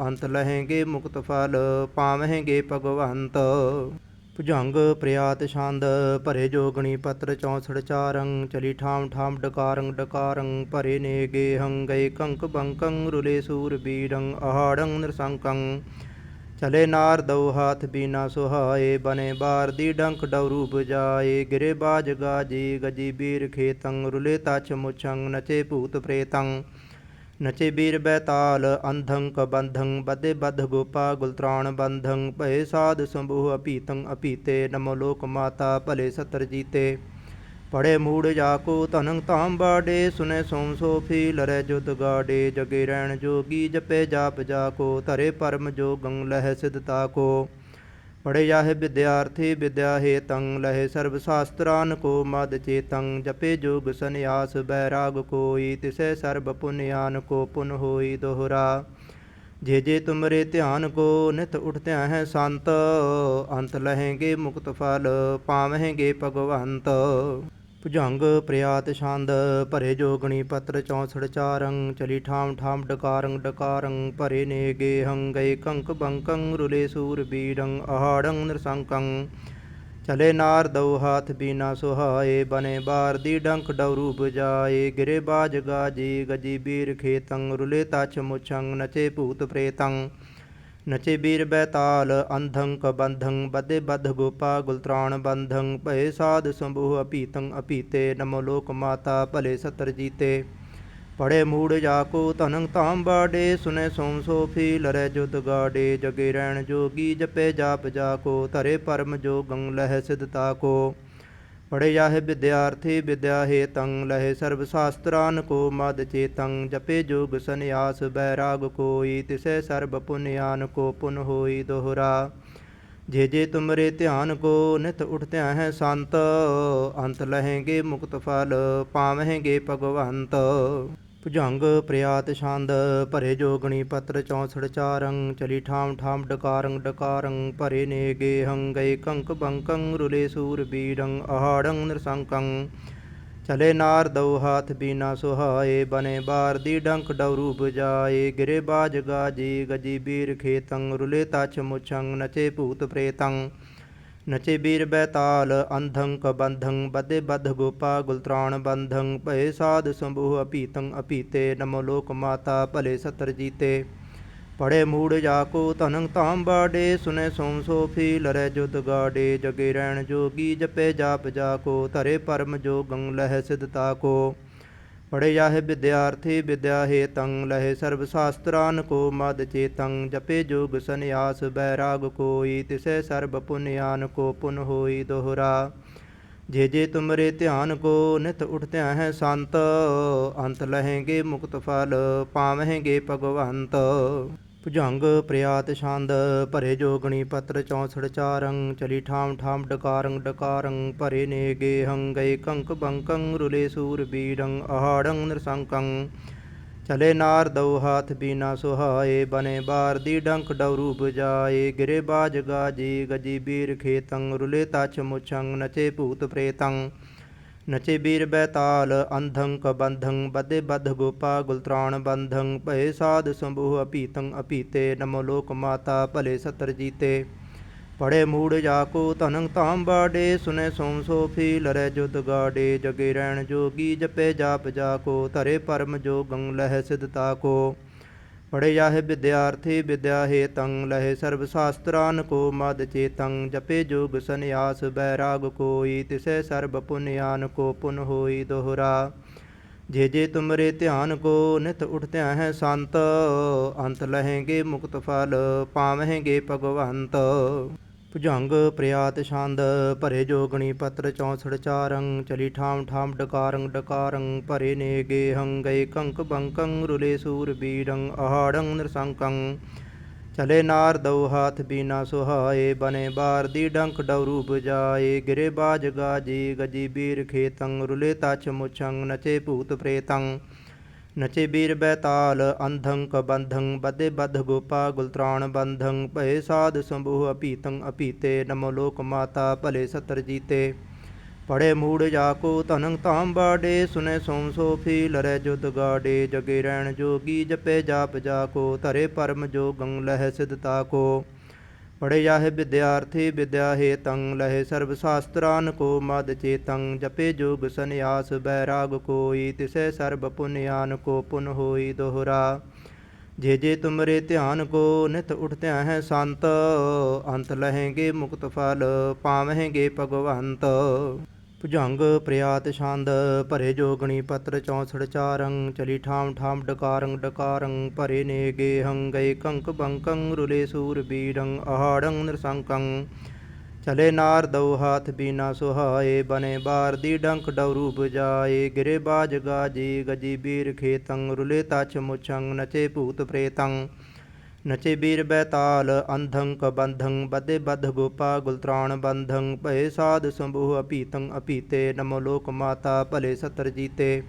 ਅੰਤ ਲਹੇਗੇ ਮੁਕਤ ਫਲ, ਪਾਵਹਿਗੇ ਭਗਵੰਤ। ਭੁਜੰਗ ਪ੍ਰਿਆਤ ਛੰਦ, ਭਰੇ ਜੋਗਣੀ ਪਤਰ 64 ਚਾਰੰ ਚਲੀ ਠਾਮ ਠਾਮ ਡਕਾਰੰ ਡਕਾਰੰ ਭਰੇ ਨੇ ਨੇਗੇ ਗਏ ਕੰਕ ਬੰਕੰ, ਰੁਲੇ ਸੂਰ ਬੀੜੰ, ਅਹਾੜੰ ਨਰਸੰਕੰ। ਚਲੇ ਨਾਰ ਦਉ ਹਾਥ ਬੀਨਾ ਸੁਹਾਏ, ਬਨੇ ਬਾਰ ਦੀ ਡੰਕ ਡਉਰੂ ਬਜਾਏ ਗਿਰੇ ਬਾਜ ਗਾਜੀ, ਗਜੀ ਬੀਰ ਖੇਤੰ, ਰੁਲੇ ਤਛ ਮੁਛੰ, ਨਚੇ ਭੂਤ ਪ੍ਰੇਤੰ। ਨਚੇ ਬੀਰ ਬੈਤਾਲ ਅੰਧੰ ਕਬੰਧੰ ਬਦੇ ਬਧ ਗੋਪਾ ਗੁਲਤਰਾਣ ਬੰਧੰ ਭਏ ਸਾਧ ਸੰਭੂ ਅਪੀਤੰ ਅਪੀਤੇ ਨਮੋ ਲੋਕ ਮਾਤਾ ਭਲੇ ਸਤਰ ਜੀਤੇ। ਪੜੇ ਮੂੜ ਜਾਕੋ ਤਨੰ ਤਾਮ ਬਾੜੇ, ਸੁਨੇ ਸੋਮ ਸੋਫੀ ਲਰੈ ਜੁਦ ਗਾੜੇ, ਜਗੇ ਰਹਿਣ ਜੋਗੀ ਜਪੇ ਜਾਪ ਜਾਕੋ ਧਰੇ ਪਰਮ ਜੋਗੰ ਲਹਿ ਸਿਧਤਾ ਕੋ। ਪੜੇ ਵਿਦਿਆਰਥੀ ਵਿਦਿਆ ਹੇ ਤੰ ਲਹੇ ਸਰਬ ਸ਼ਾਸਤਰਾਨ ਕੋ ਮਦ ਚੇਤੰ ਜਪੇ ਜੋਗ ਸੰਿਆਸ ਬੈਰਾਗ ਕੋਈ, ਤਿਸੈ ਸਰਬ ਪੁਨਿਆਨ ਕੋ ਪੁਨ ਹੋਈ ਦੋਹਰਾ। ਜੇ ਜੇ ਤੁਮਰੇ ਧਿਆਨ ਕੋ ਨਿਤ ਉਠਤਿਆ ਹੈ ਸੰਤ, ਅੰਤ ਲਹੇਗੇ ਮੁਕਤ ਫਲ, ਪਾਵਹਿਗੇ ਭਗਵੰਤ। ਭੁਜੰਗ ਪ੍ਰਿਆਤ ਛੰਦ ਭਰੇ ਜੋਗਣੀ ਪਤਰ 64 ਚਾਰੰ ਚਲੀ ਠਾਮ ਠਾਮ ਡਕਾਰੰ ਡਕਾਰੰ ਭਰੇ ਨੇ ਨੇਗੇ ਗਏ ਕੰਕ ਬੰਕੰ, ਰੁਲੇ ਸੂਰ ਬੀੜੰ, ਅਹਾੜੰ ਨਰਸੰਕੰ। ਚਲੇ ਨਾਰ ਦਉ ਹਾਥ ਬੀਨਾ ਸੁਹਾਏ, ਬਨੇ ਬਾਰ ਦੀ ਡੰਕ ਡਉਰੂ ਬਜਾਏ ਗਿਰੇ ਬਾਜ ਗਾਜੀ, ਗਜੀ ਬੀਰ ਖੇਤੰ, ਰੁਲੇ ਤਛ ਮੁਛੰ, ਨਚੇ ਭੂਤ ਪ੍ਰੇਤੰ। ਨਚੇ ਬੀਰ ਬੈਤਾਲ ਅੰਧੰ ਕਬੰਧੰ ਬਦੇ ਬਧ ਗੋਪਾ ਗੁਲਤਰਾਣ ਬੰਧੰ, ਭਏ ਸਾਧ ਸੰਭੂ ਅਪੀਤੰ ਅਪੀਤੇ ਨਮੋ ਲੋਕ ਮਾਤਾ, ਭਲੇ ਸਤਰ ਜੀਤੇ। ਪੜੇ ਮੂੜ ਜਾਕੋ ਧਨੰ ਤਾਮ ਬਾੜੇ, ਸੁਨੇ ਸੋਮ ਸੋਫੀ ਲਰੈ ਜੁਦ ਗਾੜੇ। ਜਗੇ ਰਹਿਣ ਜੋਗੀ ਜਪੇ ਜਾਪ ਜਾਕੋ ਧਰੇ ਪਰਮ ਜੋਗੰ ਲਹਿ ਸਿਧਤਾ ਕੋ। ਪੜੇ ਜਾਹੇ ਵਿਦਿਆਰਥੀ ਵਿਦਿਆ ਹੇ ਤੰ ਲਹੇ ਸਰਬ ਸ਼ਾਸਤਰਾਨ ਕੋ ਮਦ ਚੇਤੰ, ਜਪੇ ਜੋਗ ਸੰਿਆਸ ਬੈਰਾਗ ਕੋਈ, ਤਿਸੈ ਸਰਬ ਪੁਨਿਆਨ ਕੋ ਪੁਨ ਹੋਈ ਦੋਹਰਾ। ਜੇ ਜੇ ਤੁਮਰੇ ਧਿਆਨ ਕੋ ਨਿਤ ਉਠਤਿਆ ਹੈ ਸੰਤ, ਅੰਤ ਲਹੇਗੇ ਮੁਕਤ ਫਲ, ਪਾਵਹਿਗੇ ਭਗਵੰਤ। ਭੁਜੰਗ ਪ੍ਰਿਆਤ ਛੰਦ ਭਰੇ ਜੋਗਣੀ ਪਤਰ 64 ਚਾਰੰ ਚਲੀ ਠਾਮ ਠਾਮ ਡਕਾਰੰ ਡਕਾਰੰ ਭਰੇ ਨੇ ਨੇਗੇ ਗਏ ਕੰਕ ਬੰਕੰ, ਰੁਲੇ ਸੂਰ ਬੀੜੰ ਅਹਾੜੰ ਨਰਸੰਕੰ। ਚਲੇ ਨਾਰ ਦਉ ਹਾਥ ਬੀਨਾ ਸੁਹਾਏ, ਬਨੇ ਬਾਰ ਦੀ ਡੰਕ ਡਉਰੂ ਬਜਾਏ ਗਿਰੇ ਬਾਜ ਗਾਜੀ, ਗਜੀ ਬੀਰ ਖੇਤੰ, ਰੁਲੇ ਤਛ ਮੁਛੰ, ਨਚੇ ਭੂਤ ਪ੍ਰੇਤੰ। ਨਚੇ ਬੀਰ ਬੈਤਾਲ ਅੰਧੰ ਕਬੰਧੰ ਬਦੇ ਬਧ ਗੋਪਾ ਗੁਲਤਰਾਣ ਬੰਧੰ, ਭਏ ਸਾਧ ਸੰਭੂ ਅਪੀਤੰ ਅਪੀਤੇ ਨਮੋ ਲੋਕ ਮਾਤਾ, ਭਲੇ ਸਤਰ ਜੀਤੇ। ਪੜੇ ਮੂੜ ਜਾਕੋ ਧਨੰ ਤਾਮ ਬਾੜੇ, ਸੁਨੇ ਸੋਮ ਸੋਫੀ ਲਰੈ ਜੁਦ ਗਾੜੇ। ਜਗੇ ਰਹਿਣ ਜੋਗੀ ਜਪੇ ਜਾਪ ਜਾਕੋ ਧਰੇ ਪਰਮ ਜੋਗੰ ਲਹਿ ਸਿਧਤਾ ਕੋ। ਪੜੇ ਜਾਹੇ ਵਿਦਿਆਰਥੀ ਵਿਦਿਆ ਹੇ ਤੰ ਲਹੇ ਸਰਬ ਸ਼ਾਸਤਰਾਨ ਕੋ ਮਦ ਚੇਤੰ, ਜਪੇ ਜੋਗ ਸੰਿਆਸ ਬੈਰਾਗ ਕੋਈ, ਤਿਸੈ ਸਰਬ ਪੁਨਿਆਨ ਕੋ ਪੁਨ ਹੋਈ ਦੋਹਰਾ। ਜੇ ਜੇ ਤੁਮਰੇ ਧਿਆਨ ਕੋ ਨਿਤ ਉਠਤਿਆ ਹੈ ਸੰਤ, ਅੰਤ ਲਹੇਗੇ ਮੁਕਤ ਫਲ, ਪਾਵਹਿਗੇ ਭਗਵੰਤ। ਭੁਜੰਗ ਪ੍ਰਿਆਤ ਛੰਦ ਭਰੇ ਜੋਗਣੀ ਪੱਤਰ 64 ਚਾਰੰ ਚਲੀ ਠਾਮ ਠਾਮ ਡਕਾਰੰ ਡਕਾਰੰ ਭਰੇ ਨੇ ਗੇਹੰ ਗਏ ਕੰਕ ਬੰਕੰ, ਰੁਲੇ ਸੂਰ ਬੀੜੰ, ਅਹਾੜੰ ਨਰਸੰਕੰ। ਚਲੇ ਨਾਰ ਦਉ ਹਾਥ ਬੀਨਾ ਸੁਹਾਏ, ਬਨੇ ਬਾਰ ਦੀ ਡੰਕ ਡਉਰੂ ਬਜਾਏ ਗਿਰੇ ਬਾਜ ਗਾਜੀ, ਗਜੀ ਬੀਰ ਖੇਤੰ, ਰੁਲੇ ਤਛ ਮੁਛੰ, ਨਚੇ ਭੂਤ ਪ੍ਰੇਤੰ। ਨਚੇ ਬੀਰ ਬੈਤਾਲ ਅੰਧੰ ਕਬੰਧੰ ਬਦੇ ਬਧ ਗੋਪਾ ਗੁਲਤਰਾਣ ਬੰਧੰ, ਭਏ ਸਾਧ ਸੰਭੂ ਅਪੀਤੰ ਅਪੀਤੇ ਨਮੋ ਲੋਕ ਮਾਤਾ, ਭਲੇ ਸਤਰ ਜੀਤੇ। ਪੜੇ ਮੂੜ ਜਾਕੋ ਧਨੰ ਤਾਮ ਬਾੜੇ, ਸੁਨੇ ਸੋਮ ਸੋਫੀ ਲਰੈ ਜੁਦ ਗਾੜੇ। ਜਗੇ ਰਹਿਣ ਜੋਗੀ ਜਪੇ ਜਾਪ ਜਾਕੋ ਧਰੇ ਪਰਮ ਜੋਗੰ ਲਹਿ ਸਿਧਤਾ ਕੋ। ਪੜੇ ਜਾਹੇ ਵਿਦਿਆਰਥੀ ਵਿਦਿਆ ਹੇ ਤੰ ਲਹੇ ਸਰਬ ਸ਼ਾਸਤਰਾਨ ਕੋ ਮਦ ਚੇਤੰ, ਜਪੇ ਜੋਗ ਸੰਿਆਸ ਬੈਰਾਗ ਕੋਈ, ਤਿਸੈ ਸਰਬ ਪੁਨਿਆਨ ਕੋ ਪੁਨ ਹੋਈ ਦੋਹਰਾ। ਜੇ ਜੇ ਤੁਮਰੇ ਧਿਆਨ ਕੋ ਨਿਤ ਉਠਤਿਆ ਹੈ ਸੰਤ, ਅੰਤ ਲਹੇਗੇ ਮੁਕਤ ਫਲ, ਪਾਵਹਿਗੇ ਭਗਵੰਤ। ਭੁਜੰਗ ਪ੍ਰਿਆਤ ਛੰਦ ਭਰੇ ਜੋਗਣੀ ਪੱਤਰ 64 ਚਾਰੰ ਚਲੀ ਠਾਮ ਠਾਮ ਡਕਾਰੰ ਡਕਾਰੰ ਭਰੇ ਨੇ ਗੇਹੰ ਗਏ ਕੰਕ ਬੰਕੰ ਰੁਲੇ ਸੂਰ ਬੀੜੰ ਅਹਾੜੰ ਨਰਸੰਕੰ। ਚਲੇ ਨਾਰ ਦਉ ਹਾਥ ਬੀਨਾ ਸੁਹਾਏ ਬਨੇ ਬਾਰ ਦੀ ਡੰਕ ਡਉਰੂ ਬਜਾਏ ਗਿਰੇ ਬਾਜ ਗਾਜੀ ਗਜੀ ਬੀਰ ਖੇਤੰ ਰੁਲੇ ਤਛ ਮੁਛੰ ਨਚੇ ਭੂਤ ਪ੍ਰੇਤੰ। ਨਚੇ ਬੀਰ ਬੈਤਾਲ ਅੰਧੰ ਕਬੰਧੰ ਬਦੇ ਬਧ ਗੋਪਾ ਗੁਲਤਰਾਣ ਬੰਧੰ, ਭਏ ਸਾਧ ਸੰਭੂ ਅਪੀਤੰ ਅਪੀਤੇ ਨਮੋ ਲੋਕ ਮਾਤਾ, ਭਲੇ ਸਤਰ ਜੀਤੇ। ਪੜੇ ਮੂੜ ਜਾਕੋ ਧਨੰ ਤਾਮ ਬਾੜੇ, ਸੁਨੇ ਸੋਮ ਸੋਫੀ ਲਰੈ ਜੁਦ ਗਾੜੇ। ਜਗੇ ਰਹਿਣ ਜੋਗੀ ਜਪੇ ਜਾਪ ਜਾਕੋ ਧਰੇ ਪਰਮ ਜੋਗੰ ਲਹਿ ਸਿਧਤਾ ਕੋ। ਪੜੇ ਜਾਹੇ ਵਿਦਿਆਰਥੀ ਵਿਦਿਆ ਹੇ ਤੰ ਲਹੇ ਸਰਬ ਸ਼ਾਸਤਰਾਨ ਕੋ ਮਦ ਚੇਤੰ, ਜਪੇ ਜੋਗ ਸੰਿਆਸ ਬੈਰਾਗ ਕੋਈ, ਤਿਸੈ ਸਰਬ ਪੁਨਿਆਨ ਕੋ ਪੁਨ ਹੋਈ ਦੋਹਰਾ। ਜੇ ਜੇ ਤੁਮਰੇ ਧਿਆਨ ਕੋ ਨਿਤ ਉਠਤਿਆ ਹੈ ਸੰਤ, ਅੰਤ ਲਹੇਂਗੇ ਮੁਕਤ ਫਲ ਪਾਵਹਿਗੇ ਭਗਵੰਤ। ਭੁਜੰਗ ਪ੍ਰਿਆਤ ਛੰਦ, ਭਰੇ ਜੋਗਣੀ ਪੱਤਰ 64 ਚਾਰੰ ਚਲੀ ਠਾਮ ਠਾਮ ਡਕਾਰੰ ਡਕਾਰੰ ਭਰੇ ਨੇ ਗੇਹੰ ਗਏ ਕੰਕ ਬੰਕੰ, ਰੁਲੇ ਸੂਰ ਬੀੜੰ, ਅਹਾੜੰ ਨਰਸੰਕੰ। ਚਲੇ ਨਾਰ ਦਉ ਹਾਥ ਬੀਨਾ ਸੁਹਾਏ, ਬਨੇ ਬਾਰ ਦੀ ਡੰਕ ਡਉਰੂ ਬਜਾਏ ਗਿਰੇ ਬਾਜ ਗਾਜੀ, ਗਜੀ ਬੀਰ ਖੇਤੰ, ਰੁਲੇ ਤਛ ਮੁਛੰ, ਨਚੇ ਭੂਤ ਪ੍ਰੇਤੰ। ਨਚੇ ਬੀਰ ਬੈਤਾਲ ਅੰਧੰ ਕਬੰਧੰ ਬਦੇ ਬਧ ਗੋਪਾ ਗੁਲਤਰਾਣ ਬੰਧੰ ਭਏ ਸਾਧ ਸੰਭੂ ਅਪੀਤੰ ਅਪੀਤੇ ਨਮੋ ਲੋਕ ਮਾਤਾ ਭਲੇ ਸਤਰ ਜੀਤੇ।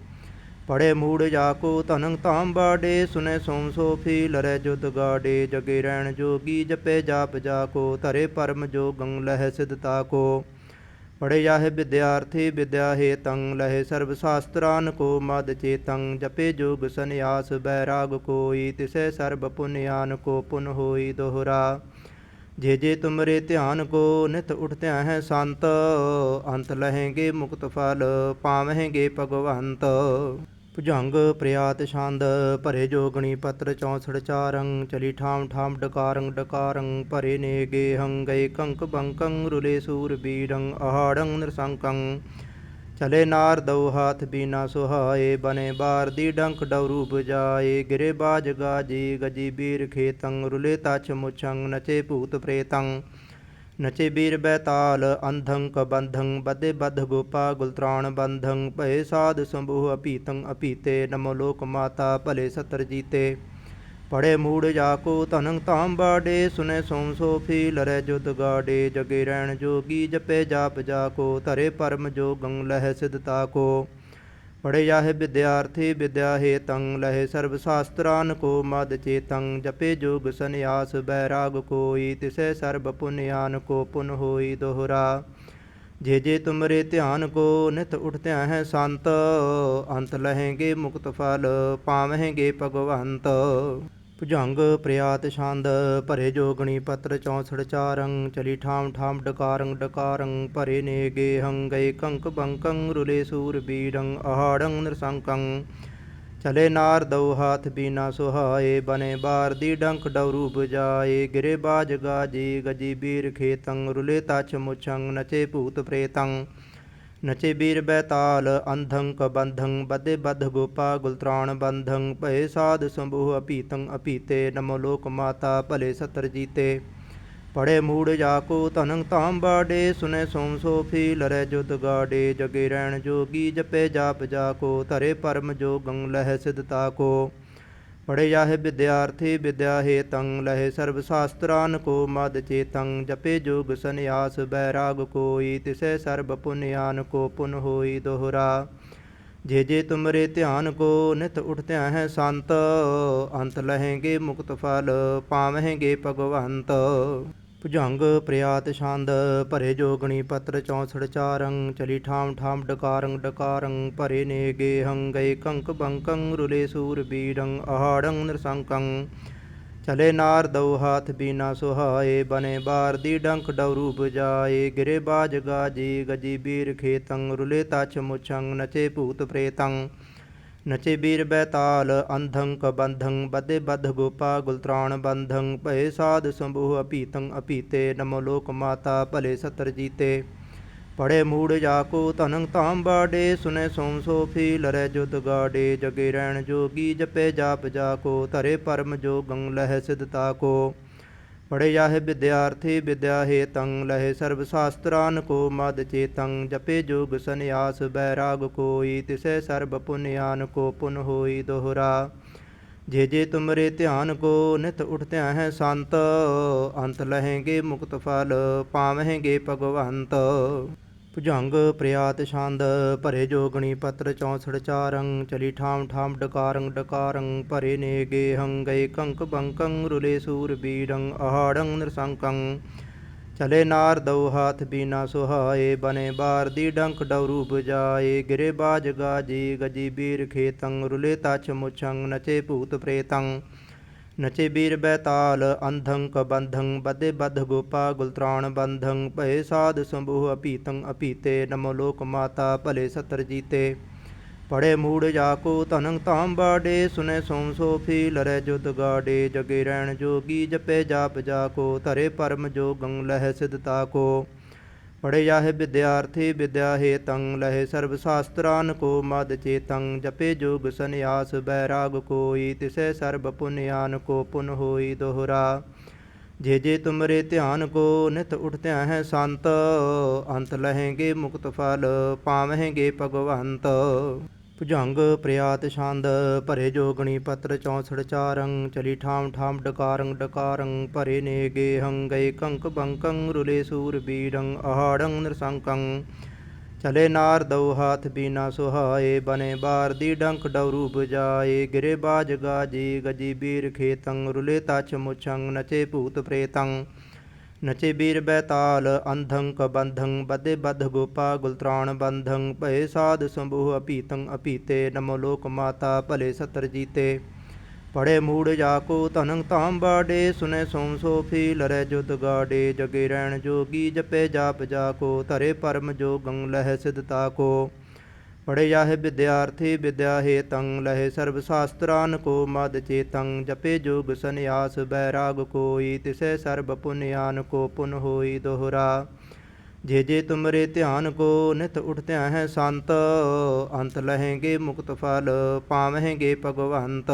ਪੜੇ ਮੂੜ ਜਾਕੋ ਧਨੰ ਤਾਮ ਬਾੜੇ, ਸੁਨੇ ਸੋਮ ਸੋਫੀ ਲਰੈ ਜੁਦ ਗਾੜੇ, ਜਗੇ ਰਹਿਣ ਜੋਗੀ ਜਪੇ ਜਾਪ ਜਾਕੋ ਧਰੇ ਪਰਮ ਜੋਗੰ ਲਹਿ ਸਿਧਤਾ ਕੋ। ਪੜੇ ਵਿਦਿਆਰਥੀ ਵਿਦਿਆ ਹੇ ਤੰ ਲਹੇ ਸਰਬ ਸ਼ਾਸਤਰਾਨ ਕੋ ਮਦ ਚੇਤੰ ਜਪੇ ਜੋਗ ਸੰਿਆਸ ਬੈਰਾਗ ਕੋਈ ਤਿਸੈ ਸਰਬ ਪੁਨਿਆਨ ਕੋ ਪੁਨ ਹੋਈ ਦੋਹਰਾ। ਜੇ ਜੇ ਤੁਮਰੇ ਧਿਆਨ ਕੋ ਨਿਤ ਉਠਤਿਆ ਹੈ ਸੰਤ, ਅੰਤ ਲਹੇਂਗੇ ਮੁਕਤ ਫਲ, ਪਾਵਹਿਗੇ ਭਗਵੰਤ। ਭੁਜੰਗ ਪ੍ਰਿਆਤ ਛੰਦ ਭਰੇ ਜੋਗਣੀ ਪੱਤਰ 64 ਚਾਰੰ ਚਲੀ ਠਾਮ ਠਾਮ ਡਕਾਰੰ ਡਕਾਰੰ ਭਰੇ ਨੇ ਗੇਹੰ ਗਏ ਕੰਕ ਬੰਕੰ ਰੁਲੇ ਸੂਰ ਬੀੜੰ ਅਹਾੜੰ ਨਰਸੰਕੰ। ਚਲੇ ਨਾਰ ਦਉ ਹਾਥ ਬੀਨਾ ਸੁਹਾਏ ਬਨੇ ਬਾਰ ਦੀ ਡੰਕ ਡਉਰੂ ਬਜਾਏ ਗਿਰੇ ਬਾਜ ਗਾਜੀ ਗਜੀ ਬੀਰ ਖੇਤੰ ਰੁਲੇ ਤਛ ਮੁਛੰ ਨਚੇ ਭੂਤ ਪ੍ਰੇਤੰ। ਨਚੇ ਬੀਰ ਬੈਤਾਲ ਅੰਧੰ ਕਬੰਧੰ ਬਦੇ ਬਧ ਗੋਪਾ ਗੁਲਤਰਾਣ ਬੰਧੰ, ਭਏ ਸਾਧ ਸੰਭੂ ਅਪੀਤੰ ਅਪੀਤੇ ਨਮੋ ਲੋਕ ਮਾਤਾ, ਭਲੇ ਸਤਰ ਜੀਤੇ। ਪੜੇ ਮੂੜ ਜਾਕੋ ਧਨੰ ਤਾਮ ਬਾੜੇ, ਸੁਨੇ ਸੋਮ ਸੋਫੀ ਲਰੈ ਜੁਦ ਗਾੜੇ। ਜਗੇ ਰਹਿਣ ਜੋਗੀ ਜਪੇ ਜਾਪ ਜਾਕੋ ਧਰੇ ਪਰਮ ਜੋਗੰ ਲਹਿ ਸਿਧਤਾ ਕੋ। ਪੜੇ ਜਾਹੇ ਵਿਦਿਆਰਥੀ ਵਿਦਿਆ ਹੇ ਤੰ ਲਹੇ ਸਰਬ ਸ਼ਾਸਤਰਾਨ ਕੋ ਮਦ ਚੇਤੰ, ਜਪੇ ਜੋਗ ਸੰਿਆਸ ਬੈਰਾਗ ਕੋਈ, ਤਿਸੈ ਸਰਬ ਪੁਨਿਆਨ ਕੋ ਪੁਨ ਹੋਈ ਦੋਹਰਾ। ਜੇ ਜੇ ਤੁਮਰੇ ਧਿਆਨ ਕੋ ਨਿਤ ਉਠਤਿਆ ਹੈ ਸੰਤ, ਅੰਤ ਲਹੇਗੇ ਮੁਕਤ ਫਲ, ਪਾਵਹਿਗੇ ਭਗਵੰਤ। ਭੁਜੰਗ ਪ੍ਰਿਆਤ ਛੰਦ, ਭਰੇ ਜੋਗਣੀ ਪੱਤਰ 64 ਚਾਰੰ, ਚਲੀ ਠਾਮ ਠਾਮ ਡਕਾਰੰ ਡਕਾਰੰ, ਭਰੇ ਨੇ ਗੇਹੰ ਗਏ ਕੰਕ ਬੰਕੰ, ਰੁਲੇ ਸੂਰ ਬੀੜੰ, ਅਹਾੜੰ ਨਰਸੰਕੰ। ਚਲੇ ਨਾਰ ਦਉ ਹਾਥ ਬੀਨਾ ਸੁਹਾਏ, ਬਨੇ ਬਾਰ ਦੀ ਡੰਕ ਡਉਰੂ ਬਜਾਏ ਗਿਰੇ ਬਾਜ ਗਾਜੀ, ਗਜੀ ਬੀਰ ਖੇਤੰ, ਰੁਲੇ ਤਛ ਮੁਛੰ, ਨਚੇ ਭੂਤ ਪ੍ਰੇਤੰ। ਨਚੇ ਬੀਰ ਬੈਤਾਲ ਅੰਧੰ ਕਬੰਧੰ ਬਦੇ ਬਧ ਗੋਪਾ ਗੁਲਤਰਾਣ ਬੰਧੰ, ਭਏ ਸਾਧ ਸੰਭੂ ਅਪੀਤੰ ਅਪੀਤੇ ਨਮੋ ਲੋਕ ਮਾਤਾ, ਭਲੇ ਸਤਰ ਜੀਤੇ। ਪੜੇ ਮੂੜ ਜਾਕੋ ਧਨੰ ਤਾਮ ਬਾੜੇ, ਸੁਨੇ ਸੋਮ ਸੋਫੀ ਲਰੈ ਜੁਦ ਗਾੜੇ, ਜਗੇ ਰਹਿਣ ਜੋਗੀ ਜਪੇ ਜਾਪ ਜਾਕੋ ਧਰੇ ਪਰਮ ਜੋਗੰ ਲਹਿ ਸਿਧਤਾ ਕੋ। ਪੜੇ ਵਿਦਿਆਰਥੀ ਵਿਦਿਆ ਹੇਤੰ ਲਹੇ ਸਰਬ ਸ਼ਾਸਤਰਾਨ ਕੋ ਮਦ ਚੇਤੰ ਜਪੇ ਜੋਗ ਸੰਨਿਆਸ ਬੈਰਾਗ ਕੋਈ ਤਿਸੈ ਸਰਬ ਪੁਨਿਆਨ ਕੋ ਪੁਨ ਹੋਈ ਦੋਹਰਾ। ਜੇ ਜੇ ਤੁਮਰੇ ਧਿਆਨ ਕੋ ਨਿਤ ਉਠਤਿਆ ਹੈ ਸੰਤ, ਅੰਤ ਲਹੇਗੇ ਮੁਕਤ ਫਲ, ਪਾਵਹਿਗੇ ਭਗਵੰਤ। ਭੁਜੰਗ ਪ੍ਰਿਆਤ ਛੰਦ, ਭਰੇ ਜੋਗਣੀ ਪਤਰ 64 ਚਾਰੰ ਚਲੀ ਠਾਮ ਠਾਮ ਡਕਾਰੰ ਡਕਾਰੰ ਭਰੇ ਨੇਗੇ ਹੰ ਗਏ ਕੰਕ ਬੰਕੰ, ਰੁਲੇ ਸੂਰ ਬੀਰੰ ਆਹਾੜੰ ਨਰਸੰਕੰ। ਚਲੇ ਨਾਰ ਦਉ ਹਾਥ ਬੀਨਾ ਸੁਹਾਏ, ਬਨੇ ਬਾਰ ਦੀ ਡੰਕ ਡਉਰੂ ਬਜਾਏ ਗਿਰੇ ਬਾਜ ਗਾਜੀ, ਗਜੀ ਬੀਰ ਖੇਤੰ, ਰੁਲੇ ਤਛ ਮੁਛੰ, ਨਚੇ ਭੂਤ ਪ੍ਰੇਤੰ। ਨਚੇ ਬੀਰ ਬੈਤਾਲ ਅੰਧੰ ਕਬੰਧੰ ਬਦੇ ਬਧ ਗੋਪਾ ਗੁਲਤਰਾਣ ਬੰਧੰ, ਭਏ ਸਾਧ ਸੰਭੂ ਅਪੀਤੰ ਅਪੀਤੇ ਨਮੋ ਲੋਕ ਮਾਤਾ, ਭਲੇ ਸਤਰ ਜੀਤੇ। ਪੜੇ ਮੂੜ ਜਾਕੋ ਧਨੰ ਤਾਮ ਬਾੜੇ, ਸੁਨੇ ਸੋਮ ਸੋਫੀ ਲਰੈ ਜੁਦ ਗਾੜੇ। ਜਗੇ ਰਹਿਣ ਜੋਗੀ ਜਪੇ ਜਾਪ ਜਾਕੋ ਧਰੇ ਪਰਮ ਜੋਗੰ ਲਹਿ ਸਿਧਤਾ ਕੋ। ਪੜੇ ਵਿਦਿਆਰਥੀ ਵਿਦਿਆ ਹੇਤੰ ਲਹੇ ਸਰਬ ਸ਼ਾਸਤਰਾਨ ਕੋ ਮਦ ਚੇਤੰ ਜਪੇ ਜੋਗ ਸੰਨਿਆਸ ਬੈਰਾਗ ਕੋਈ ਤਿਸੈ ਸਰਬ ਪੁਨਿਆਨ ਕੋ ਪੁਨ ਹੋਈ ਦੋਹਰਾ। ਜੇ ਜੇ ਤੁਮਰੇ ਧਿਆਨ ਕੋ ਨਿਤ ਉਠਤਿਆ ਹੈ ਸੰਤ, ਅੰਤ ਲਹੇਂਗੇ ਮੁਕਤ ਫਲ ਪਾਵਹਿਗੇ ਭਗਵੰਤ। ਭੁਜੰਗ ਪ੍ਰਿਆਤ ਛੰਦ ਭਰੇ ਜੋਗਣੀ ਪਤਰ 64 ਚਾਰੰ ਚਲੀ ਠਾਮ ਠਾਮ ਡਕਾਰੰ ਡਕਾਰੰ ਭਰੇ ਨੇਗੇ ਹੰ ਗਏ ਕੰਕ ਬੰਕੰ, ਰੁਲੇ ਸੂਰ ਬੀਰੰ ਆਹਾੜੰ ਨਰਸੰਕੰ। ਚਲੇ ਨਾਰ ਦਉ ਹਾਥ ਬੀਨਾ ਸੁਹਾਏ, ਬਨੇ ਬਾਰ ਦੀ ਡੰਕ ਡਉਰੂ ਬਜਾਏ ਗਿਰੇ ਬਾਜ ਗਾਜੀ, ਗਜੀ ਬੀਰ ਖੇਤੰ, ਰੁਲੇ ਤਛ ਮੁਛੰ, ਨਚੇ ਭੂਤ ਪ੍ਰੇਤੰ। ਨਚੇ ਬੀਰ ਬੈਤਾਲ ਅੰਧੰ ਕਬੰਧੰ ਬਦੇ ਬਧ ਗੋਪਾ ਗੁਲਤਰਾਣ ਬੰਧੰ, ਭਏ ਸਾਧ ਸੰਭੂ ਅਪੀਤੰ ਅਪੀਤੇ ਨਮੋ ਲੋਕ ਮਾਤਾ, ਭਲੇ ਸਤਰ ਜੀਤੇ। ਪੜੇ ਮੂੜ ਜਾਕੋ ਧਨੰ ਤਾਮ ਬਾੜੇ ਸੁਨੇ ਸੋਮ ਸੋਫੀ ਲਰੈ ਜੁਦ ਗਾੜੇ, ਜਗੇ ਰਹਿਣ ਜੋਗੀ ਜਪੇ ਜਾਪ ਜਾਕੋ ਧਰੇ ਪਰਮ ਜੋਗੰ ਲਹਿ ਸਿਧਤਾ ਕੋ। ਪੜੇ ਜਾਹੇ ਵਿਦਿਆਰਥੀ ਵਿਦਿਆ ਹੇਤੰ ਲਹੇ ਸਰਬ ਸ਼ਾਸਤਰਾਨ ਕੋ ਮਦ ਚੇਤੰ, ਜਪੇ ਜੋਗ ਸੰਨਿਆਸ ਬੈਰਾਗ ਕੋਈ, ਤਿਸੈ ਸਰਬ ਪੁਨਿਆਨ ਕੋ ਪੁਨ ਹੋਈ ਦੋਹਰਾ। ਜੇ ਜੇ ਤੁਮਰੇ ਧਿਆਨ ਕੋ ਨਿਤ ਉਠਤਿਆ ਹੈ ਸੰਤ, ਅੰਤ ਲਹੇਗੇ ਮੁਕਤ ਫਲ, ਪਾਵਹਿਗੇ ਭਗਵੰਤ। ਭੁਜੰਗ ਪ੍ਰਿਆਤ ਛੰਦ ਭਰੇ ਜੋਗਣੀ ਪਤਰ 64 ਚਾਰੰ ਚਲੀ ਠਾਮ ਠਾਮ ਡਕਾਰੰ ਡਕਾਰੰ ਭਰੇ ਨੇਗੇ ਹੰ ਗਏ ਕੰਕ ਬੰਕੰ, ਰੁਲੇ ਸੂਰ ਬੀਰੰ ਆਹਾੜੰ ਨਰਸੰਕੰ। ਚਲੇ ਨਾਰ ਦਉ ਹਾਥ ਬੀਨਾ ਸੁਹਾਏ, ਬਨੇ ਬਾਰ ਦੀ ਡੰਕ ਡਉਰੂ ਬਜਾਏ ਗਿਰੇ ਬਾਜ ਗਾਜੀ, ਗਜੀ ਬੀਰ ਖੇਤੰ, ਰੁਲੇ ਤਛ ਮੁਛੰ, ਨਚੇ ਭੂਤ ਪ੍ਰੇਤੰ। ਨਚੇ ਬੀਰ ਬੈਤਾਲ ਅੰਧੰ ਕਬੰਧੰ ਬਦੇ ਬਧ ਗੋਪਾ ਗੁਲਤਰਾਣ ਬੰਧੰ ਭਏ ਸਾਧ ਸੰਭੂ ਅਪੀਤੰ ਅਪੀਤੇ ਨਮੋ ਲੋਕ ਮਾਤਾ ਭਲੇ ਸਤਰ ਜੀਤੇ। ਪੜੇ ਮੂੜ ਜਾਕੋ ਧਨੰ ਤਾਮ ਬਾੜੇ, ਸੁਨੇ ਸੋਮ ਸੋਫੀ ਲਰੈ ਜੁਦ ਗਾੜੇ, ਜਗੇ ਰਹਿਣ ਜੋਗੀ ਜਪੇ ਜਾਪ ਜਾਕੋ ਧਰੇ ਪਰਮ ਜੋਗੰ ਲਹਿ ਸਿਧਤਾ ਕੋ। ਪੜੇ ਵਿਦਿਆਰਥੀ ਵਿਦਿਆ ਹੇਤੰ ਲਹੇ ਸਰਬ ਸ਼ਾਸਤਰਾਨ ਕੋ ਮਦ ਚੇਤੰ ਜਪੇ ਜੋਗ ਸੰਨਿਆਸ ਬੈਰਾਗ ਕੋਈ, ਤਿਸੈ ਸਰਬ ਪੁਨਿਆਨ ਕੋ ਪੁਨ ਹੋਈ ਦੋਹਰਾ। ਜੇ ਜੇ ਤੁਮਰੇ ਧਿਆਨ ਕੋ ਨਿਤ ਉਠਤਿਆ ਹੈ ਸੰਤ, ਅੰਤ ਲਹੇਗੇ ਮੁਕਤ ਫਲ, ਪਾਵਹਿਗੇ ਭਗਵੰਤ।